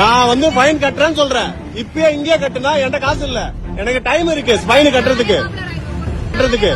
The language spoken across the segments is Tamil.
நான் வந்து ஃபைன் கட்டுறேன்னு சொல்றேன். இப்பயே இங்கே கட்டுனா என்கிட்ட காசு இல்ல. எனக்கு டைம் இருக்கு ஃபைன் கட்டுறதுக்கு. கட்டுறதுக்கு.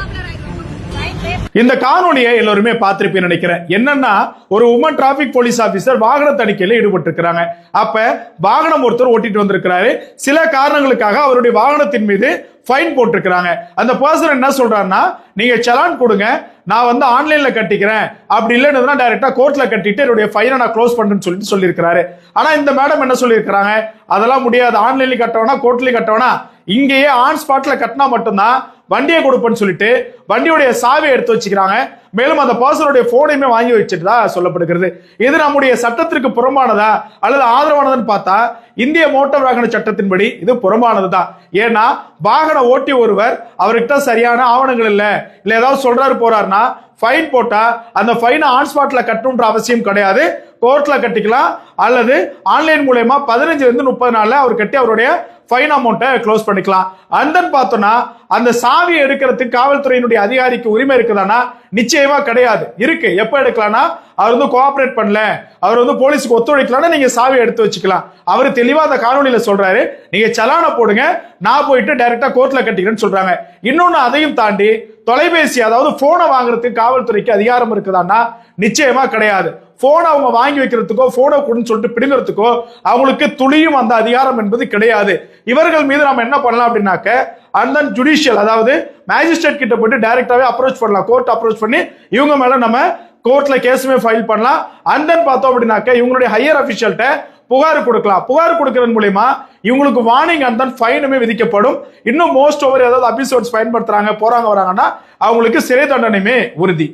இந்த காணொலியை எல்லோருமே பார்த்திருப்பேன் நினைக்கிறேன். என்னன்னா ஒரு உமன் டிராபிக் போலீஸ் ஆபீசர் வாகன தணிக்கையில் ஈடுபட்டு இருக்கிறாங்க அப்ப வாகனம் ஒருத்தர் ஓட்டிட்டு வந்திருக்கிறாரு. சில காரணங்களுக்காக அவருடைய வாகனத்தின் மீது ஃபைன் போட்டிருக்கிறாங்க. அந்த பர்சன் என்ன சொல்றாருன்னா நீங்க செலான் கொடுங்க. நான் வந்து ஆன்லைன்ல கட்டிக்கிறேன். அப்படி இல்லைன்னு டைரக்டா கோர்ட்ல கட்டிட்டு என்னுடைய ஃபைனை நான் க்ளோஸ் பண்ணுன்னு சொல்லிட்டு சொல்லியிருக்கிறாரு. ஆனா இந்த மேடம் என்ன சொல்லியிருக்கிறாங்க? அதெல்லாம் முடியாது. ஆன்லைன்ல கட்டவனா கோர்ட்லயும் கட்டவனா இங்கேயே ஆன் ஸ்பாட்ல கட்டினா மட்டும்தான் வண்டியை கொடுப்பேன்னு சொல்லிட்டு வண்டியுடைய சாவியை எடுத்து வச்சுக்கிறாங்க. மேலும் அந்த பர்சனுடைய போனையுமே வாங்கி வச்சுட்டு தான் சொல்லப்படுகிறது. இது நம்முடைய சட்டத்திற்கு புறம்பானதா அல்லது ஆதரவானதுன்னு பார்த்தா இந்திய மோட்டார் வாகன சட்டத்தின்படி இது புறம்பானது தான் ஏன்னா வாகன ஓட்டி ஒருவர் அவர்கிட்ட சரியான ஆவணங்கள் இல்லை. இல்லை ஏதாவது சொல்றாரு போறாருன்னா ஃபைன் போட்டால் அந்த ஃபைனை ஆன் ஸ்பாட்டில் கட்டணுன்ற அவசியம் கிடையாது. கோர்ட்டில் கட்டிக்கலாம். அல்லது ஆன்லைன் மூலயமா பதினஞ்சுலேருந்து முப்பது நாளில் அவர் கட்டி அவருடைய ஃபைன் அமௌண்ட்டை க்ளோஸ் பண்ணிக்கலாம். அண்ட் தென் அந்த சாவியை எடுக்கிறதுக்கு காவல்துறையினுடைய அதிகாரிக்கு உரிமை இருக்குதானா? நிச்சயமா கிடையாது. இருக்கு. எப்போ எடுக்கலாம்னா அவர் வந்து கோஆபரேட் பண்ணல. அவர் வந்து போலீஸுக்கு ஒத்துழைக்கலாம்னா நீங்க சாவியை எடுத்து வச்சுக்கலாம். அவர் தெளிவா அந்த காணொலியில சொல்றாரு. நீங்க சலான போடுங்க. நான் போயிட்டு டைரக்டா கோர்ட்ல கட்டிக்கிறேன்னு சொல்றாங்க. இன்னொன்னு அதையும் தாண்டி தொலைபேசி அதாவது போனை வாங்குறதுக்கு காவல்துறைக்கு அதிகாரம் இருக்குதான்னா நிச்சயமா கிடையாது. போனை அவங்க வாங்கி வைக்கிறதுக்கோ போனை கொடுன்னு சொல்லிட்டு பிடுங்கிறதுக்கோ அவங்களுக்கு துளியும் அந்த அதிகாரம் என்பது கிடையாது. இவர்கள் மீது நம்ம என்ன பண்ணலாம் அப்படின்னாக்க அண்ட் தென் ஜுடிஷியல் அதாவது மேஜிஸ்ட்ரேட் கிட்ட போயிட்டு டைரக்டாவே அப்ரோச் பண்ணலாம். கோர்ட் அப்ரோச் பண்ணி இவங்க மேல நம்ம கோர்ட்ல கேஸுமே ஃபைல் பண்ணலாம். அண்ட் தென் பார்த்தோம் அப்படின்னாக்க இவங்களுடைய ஹையர் அபிஷியல்கிட்ட புகார் கொடுக்கலாம். புகார் கொடுக்கறது மூலியமா இவங்களுக்கு வார்னிங் அண்ட் தான் ஃபைனுமே விதிக்கப்படும். இன்னும் மோஸ்ட் ஓவர் ஏதாவது அபிசோட்ஸ் பயன்படுத்துறாங்க போறாங்க வராங்கன்னா அவங்களுக்கு சிறை தண்டனையுமே உறுதி.